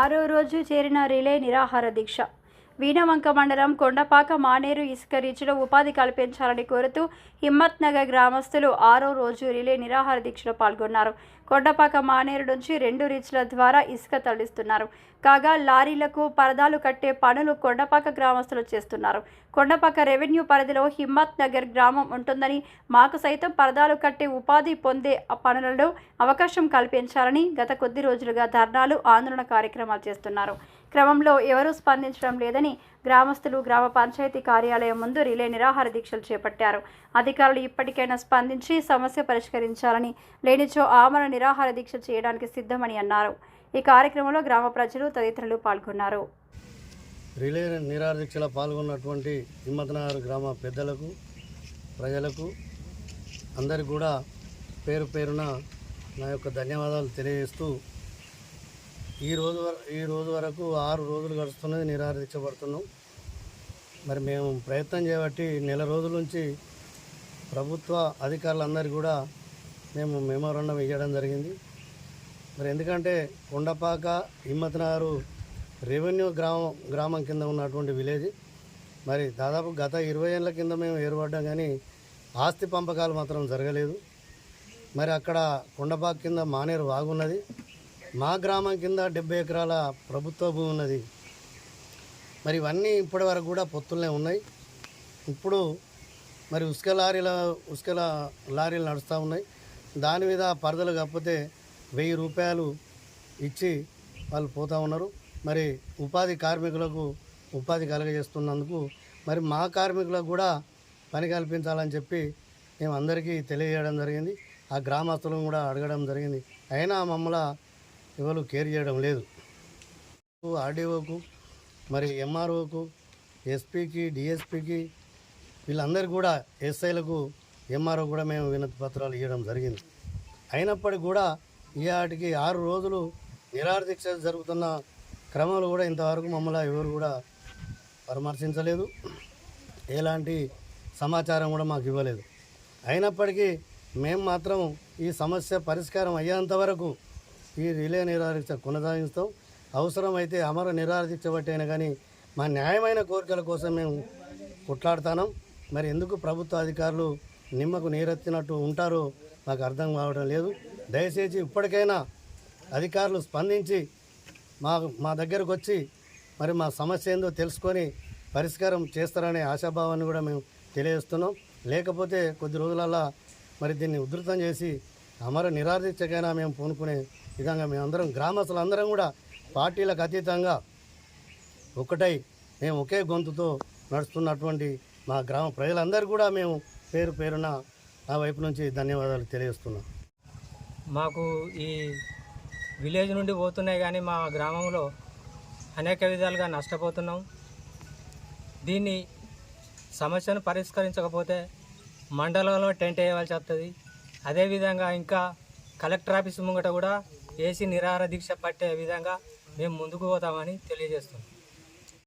ఆరో రోజు చేరిన రిలే నిరాహార దీక్ష. వీణవంక మండలం కొండపాక మానేరు ఇసుక రీచ్లో ఉపాధి కల్పించాలని కోరుతూ హిమ్మత్ నగర్ గ్రామస్తులు ఆరో రోజు రిలే నిరాహార దీక్షలో పాల్గొన్నారు. కొండపాక మానేరు నుంచి రెండు రీచ్ల ద్వారా ఇసుక తరలిస్తున్నారు. కాగా లారీలకు పరదాలు కట్టే పనులు కొండపాక గ్రామస్తులు చేస్తున్నారు. కొండపాక రెవెన్యూ పరిధిలో హిమ్మత్ నగర్ గ్రామం ఉంటుందని మాకు సైతం పరదాలు కట్టే ఉపాధి పొందే పనులలో అవకాశం కల్పించాలని గత కొద్ది రోజులుగా ధర్నాలు ఆందోళన కార్యక్రమాలు చేస్తున్నారు. క్రమంలో ఎవరూ స్పందించడం లేదని గ్రామస్తులు గ్రామ పంచాయతీ కార్యాలయం ముందు రిలే నిరాహార దీక్షలు చేపట్టారు. అధికారులు ఇప్పటికైనా స్పందించి సమస్య పరిష్కరించాలని లేనిచో ఆమరణ నిరాహార దీక్ష చేయడానికి సిద్ధమని అన్నారు. ఈ కార్యక్రమంలో గ్రామ ప్రజలు తదితరులు పాల్గొన్నారు. రిలే నిరాదీక్షలో పాల్గొన్నటువంటి హిమ్మత్నగర్ గ్రామ పెద్దలకు ప్రజలకు అందరికి కూడా పేరు పేరున నా యొక్క ధన్యవాదాలు తెలియజేస్తూ ఈ రోజు ఈ రోజు వరకు ఆరు రోజులు గడుస్తున్నది నిరాదీక్షపడుతున్నాం. మరి మేము ప్రయత్నం చేయబట్టి నెల రోజుల నుంచి ప్రభుత్వ అధికారులందరికీ కూడా మేము మెమోరండం ఇవ్వడం జరిగింది. మరి ఎందుకంటే కొండపాక హిమ్మత్నగర్ రెవెన్యూ గ్రామం గ్రామం కింద ఉన్నటువంటి విలేజ్. మరి దాదాపు గత ఇరవై ఏళ్ళ కింద మేము ఏర్పడ్డాం కానీ ఆస్తి పంపకాలు మాత్రం జరగలేదు. మరి అక్కడ కొండపాక్ కింద మానేరు వాగున్నది. మా గ్రామం కింద డెబ్బై ఎకరాల ప్రభుత్వ భూమి ఉన్నది. మరి ఇవన్నీ ఇప్పటి వరకు కూడా పొత్తులనే ఉన్నాయి. ఇప్పుడు మరి ఉసుక లారీల ఉసుక లారీలు నడుస్తూ ఉన్నాయి. దాని మీద పరదలు కాకపోతే వెయ్యి రూపాయలు ఇచ్చి వాళ్ళు పోతూ ఉన్నారు. మరి ఉపాధి కార్మికులకు ఉపాధి కలగజేస్తున్నందుకు మరి మా కార్మికులకు కూడా పని కల్పించాలని చెప్పి మేము అందరికీ తెలియజేయడం జరిగింది. ఆ గ్రామస్తులను కూడా అడగడం జరిగింది. అయినా మమ్మల్ని ఎవరు కేర్ చేయడం లేదు. ఆర్డీఓకు మరి ఎంఆర్ఓకు ఎస్పీకి డిఎస్పీకి వీళ్ళందరికీ కూడా ఎస్ఐలకు ఎంఆర్ఓ కూడా మేము వినతి పత్రాలు ఇవ్వడం జరిగింది. అయినప్పటికీ కూడా ఈ ఆటికి ఆరు రోజులు నిరాదీక్ష జరుగుతున్న క్రమంలో కూడా ఇంతవరకు మమ్మల్ని ఎవరు కూడా పరామర్శించలేదు. ఎలాంటి సమాచారం కూడా మాకు ఇవ్వలేదు. అయినప్పటికీ మేము మాత్రం ఈ సమస్య పరిష్కారం అయ్యేంత వరకు ఈ రిలే నిరాదీక్ష కొనసాగిస్తాం. అవసరమైతే అమర నిరాహార కానీ మా న్యాయమైన కోరికల కోసం మేము కొట్లాడుతాం మరి ఎందుకు ప్రభుత్వ అధికారులు నిమ్మకు నీరెత్తినట్టు ఉంటారో మాకు అర్థం కావడం లేదు. దయచేసి ఇప్పటికైనా అధికారులు స్పందించి మా మా దగ్గరకు వచ్చి మరి మా సమస్య ఏందో తెలుసుకొని పరిష్కారం చేస్తారనే ఆశాభావాన్ని కూడా మేము తెలియజేస్తున్నాం. లేకపోతే కొద్ది రోజులల్లా మరి దీన్ని ఉధృతం చేసి అమర నిరాదీక్షకైనా మేము పూనుకునే విధంగా మేమందరం గ్రామస్తులందరం కూడా పార్టీలకు అతీతంగా ఒకటై మేము ఒకే గొంతుతో నడుస్తున్నటువంటి మా గ్రామ ప్రజలందరూ కూడా మేము పేరు పేరున నా వైపు నుంచి ధన్యవాదాలు తెలియజేస్తున్నాం. మాకు ఈ విలేజ్ నుండి పోతున్నాయి కానీ మా గ్రామంలో అనేక విధాలుగా నష్టపోతున్నాం. దీన్ని సమస్యను పరిష్కరించకపోతే మండలంలో టెంట్ వేయవలసి వస్తుంది. అదేవిధంగా ఇంకా కలెక్టర్ ఆఫీస్ ముంగట కూడా ఏసీ నిరాహార దీక్ష పట్టే విధంగా మేము ముందుకు పోతామని తెలియజేస్తున్నాం.